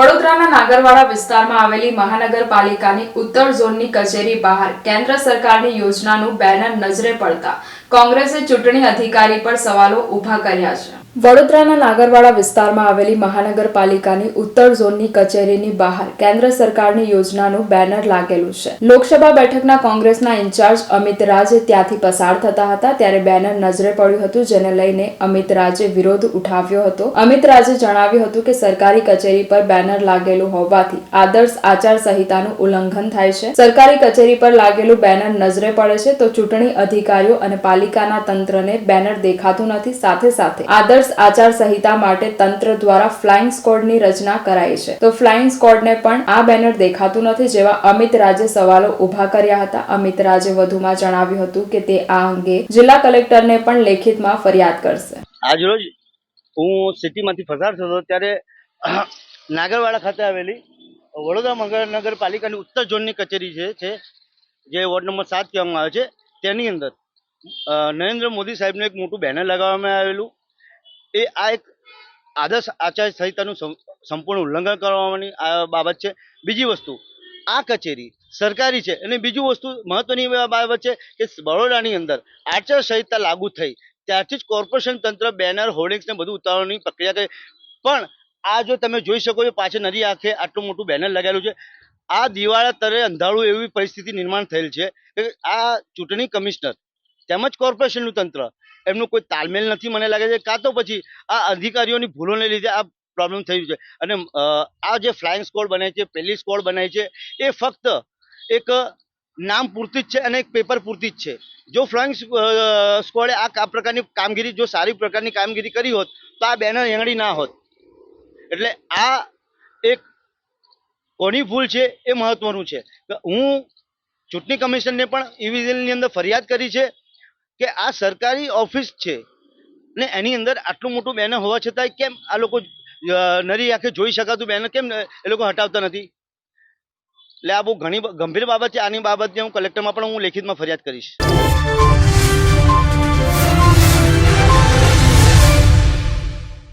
વડોદરાના નાગરવાડા વિસ્તારમાં આવેલી મહાનગરપાલિકાની ઉત્તર ઝોનની કચેરી બહાર કેન્દ્ર સરકારની યોજનાનું બેનર નજરે પડતા કોંગ્રેસે ચૂંટણી અધિકારી પર સવાલો ઊભા કર્યા છે. વડોદરાના નાગરવાડા વિસ્તારમાં આવેલી મહાનગરપાલિકાની ઉત્તર ઝોનની કચેરીની બહાર કેન્દ્ર સરકારની યોજનાનું બેનર લાગેલું છે. લોકસભા બેઠકના કોંગ્રેસના ઇન્ચાર્જ અમિત રાજે ત્યાંથી પસાર થતા હતા, ત્યારે બેનર નજરે પડ્યું હતું, જેને લઈને અમિત રાજે વિરોધ ઉઠાવ્યો હતો. અમિત રાજે જણાવ્યું હતું કે સરકારી કચેરી પર બેનર લાગેલું હોવાથી આદર્શ આચાર સંહિતાનું ઉલ્લંઘન થાય છે. સરકારી કચેરી પર લાગેલું બેનર નજરે પડે છે, તો ચૂંટણી અધિકારીઓ અને પાલિકાના તંત્રને બેનર દેખાતું નથી. સાથે સાથે આદર્શ આચાર સંહિતા માટે તંત્ર દ્વારા ફ્લાઇંગ સ્કોડની રચના કરાઈ છે. તો ફ્લાઇંગ સ્કોડને પણ આ બેનર દેખાતું નથી જેવા અમિત રાજે સવાલો ઊભા કર્યા હતા. અમિત રાજે વધુમાં જણાવ્યું હતું કે તે આ અંગે જિલ્લા કલેક્ટરને પણ લેખિતમાં ફરિયાદ કરશે. આજરોજ હું સિટીમાંથી પસાર થતો ત્યારે નાગરવાડા ખાતે આવેલી વડોદરા મહાનગરપાલિકાની ઉત્તર ઝોનની કચેરી છે છે, જે વોર્ડ નંબર સાત કહેવામાં આવે છે. તેની અંદર નરેન્દ્ર મોદી સાહેબનું એક મોટું બેનર લગાવવામાં આવેલું. એ આ એક આદર્શ આચાર સંહિતાનું સંપૂર્ણ ઉલ્લંઘન કરવાની બાબત છે. બીજી વસ્તુ, આ કચેરી સરકારી છે અને બીજું વસ્તુ મહત્વની બાબત છે કે બરોડાની અંદર આચાર સંહિતા લાગુ થઈ ત્યારથી જ કોર્પોરેશન તંત્ર, બેનર હોર્ડિંગ્સને બધું ઉતારવાની પ્રક્રિયા કરી. પણ આ જો તમે જોઈ શકો છો પાછળ નદી આંખે આટલું મોટું બેનર લગાવેલું છે. આ દિવાળા તરે અંધારું એવી પરિસ્થિતિ નિર્માણ થયેલ છે કે આ ચૂંટણી કમિશનર તેમજ કોર્પોરેશનનું તંત્ર. એમનું કોઈ તાલમેલ નથી મને લાગે છે. કાં તો પછી આ અધિકારીઓની ભૂલોને લીધે આ પ્રોબ્લેમ થયું છે. અને આ જે ફ્લાઇંગ સ્કોડ બનાવી છે પેલી સ્કોડ બનાવી છે, એ ફક્ત એક નામ પૂરતી જ છે અને એક પેપર પૂરતી જ છે. જો ફ્લાઇંગ સ્કોડે આ પ્રકારની કામગીરી, જો સારી પ્રકારની કામગીરી કરી હોત, તો આ બેનર એંગડી ના હોત. એટલે આ એક કોની ભૂલ છે એ મહત્વનું છે. હું ચૂંટણી કમિશનને પણ ઇવિઝનની અંદર ફરિયાદ કરી છે. કે આ સરકારી ઓફિસ છે ને એની અંદર આટલું મોટું બેનર હોવા છતાંય કેમ આ લોકો નરી આંખે જોઈ શકાતું બેનર કેમ એ લોકો હટાવતા નથી? એટલે આ બહુ ઘણી ગંભીર બાબત છે. આની બાબતે હું કલેક્ટરમાં પણ હું લેખિતમાં ફરિયાદ કરીશ.